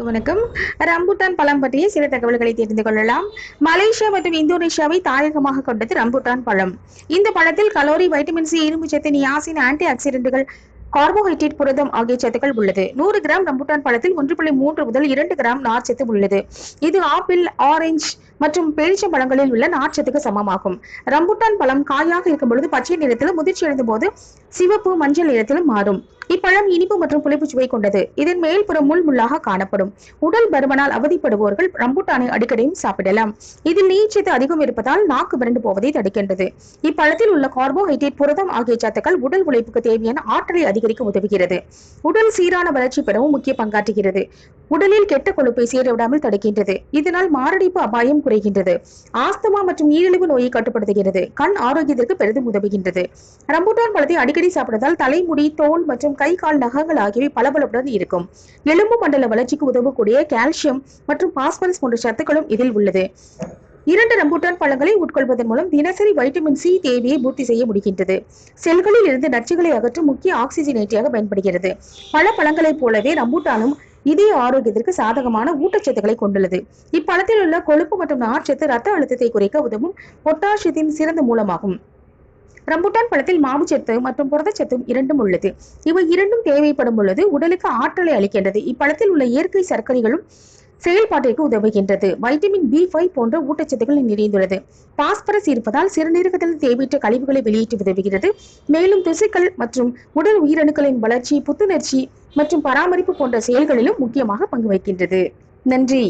வணக்கம், ரம்புட்டான் பழம் பற்றிய சில தகவல்களை தெரிந்து கொள்ளலாம். மலேசியா மற்றும் இந்தோனேஷியாவை தாயகமாக கொண்டது ரம்புட்டான் பழம். இந்த பழத்தில் கலோரி வைட்டமின் சி இரும்பு சத்து நியாசின் ஆன்டி ஆக்சிடென்ட்கள் கார்போஹைட்ரேட் புரதம் ஆகிய சத்துக்கள் உள்ளது. நூறு கிராம் ரம்புட்டான் பழத்தில் ஒன்று புள்ளி மூன்று முதல் இரண்டு கிராம் நார்ச்சத்து உள்ளது. இது ஆப்பிள் ஆரஞ்சு மற்றும் பேரிச்சம் பழங்களில் உள்ள நார்ச்சத்துக்கு சமமாகும். ரம்புட்டான் பழம் காயாக இருக்கும் பொழுது பச்சை நிறத்திலும் முதிர்ச்சி அடைந்த போது சிவப்பு மஞ்சள் நிறத்திலும் மாறும். இப்பழம் இனிப்பு மற்றும் புளிப்பு சுவை கொண்டது. இதன் மேல் புறம் முள் முள்ளாக காணப்படும். உடல் பருமனால் அவதிப்படுபவர்கள் ரம்புட்டானை அடிக்கடியும் சாப்பிடலாம். இதில் நீர்ச்சத்து அதிகம் இருப்பதால் நாக்கு விரண்டு போவதை தடுக்கின்றது. இப்பழத்தில் உள்ள கார்போஹைட்ரேட் புரதம் ஆகிய சத்துக்கள் உடல் உழைப்புக்கு தேவையான ஆற்றலை அதிகரிக்க உதவுகிறது. உடல் சீரான வளர்ச்சி பெறவும் முக்கிய பங்காற்றுகிறது. உடலில் கெட்ட கொழுப்பை சேரவிடாமல் தடுக்கின்றது. இதனால் மாரடைப்பு அபாயம் குறைகின்றது. ஆஸ்துமா மற்றும் நீரிழிவு நோயை கட்டுப்படுத்துகிறது. கண் ஆரோக்கியத்திற்கு பெரிதும் உதவுகின்றது. ரம்புட்டான் பழத்தை அடிக்கடி சாப்பிடுவதால் தலைமுடி தோல் மற்றும் கை கால் நகங்கள் ஆகியவை பளபளப்புடன் இருக்கும். எலும்பு மண்டல வளர்ச்சிக்கு உதவக்கூடிய கால்சியம் மற்றும் பாஸ்பரஸ் போன்ற சத்துக்களும் இதில் உள்ளது. இரண்டு ரம்பூட்டான் பழங்களை உட்கொள்வதன் மூலம் தினசரி வைட்டமின் சி தேவையை பூர்த்தி செய்ய முடிகின்றது. செல்களில் இருந்து நச்சுகளை அகற்றும் முக்கிய ஆக்சிஜனேட்டியாக பயன்படுகிறது. பல பழங்களைப் போலவே ரம்பூட்டானும் இதய ஆரோக்கியத்திற்கு சாதகமான ஊட்டச்சத்துக்களை கொண்டுள்ளது. இப்பழத்தில் உள்ள கொழுப்பு மற்றும் நார்ச்சத்து ரத்த அழுத்தத்தை குறைக்க உதவும் பொட்டாசியத்தின் சிறந்த மூலமாகும். ரம்புட்டான் பழத்தில் மாவுச்சத்து மற்றும் புரதச்சத்தும் இரண்டும் உள்ளது. இவை இரண்டும் தேவைப்படும் பொழுது உடலுக்கு ஆற்றலை அளிக்கின்றது. இப்பழத்தில் உள்ள இயற்கை சர்க்கரைகளும் செயல்பாட்டிற்கு உதவுகின்றது. வைட்டமின் பி ஃபைவ் போன்ற ஊட்டச்சத்துக்கள் நிறைந்துள்ளது. பாஸ்பரஸ் இருப்பதால் சிறுநீரகத்தில் தேவையற்ற கழிவுகளை வெளியேற்றி உதவுகிறது. மேலும் திசுக்கள் மற்றும் உடல் உயிரணுக்களின் வளர்ச்சி புத்துணர்ச்சி மற்றும் பராமரிப்பு போன்ற செயல்களிலும் முக்கியமாக பங்கு வகிக்கின்றது. நன்றி.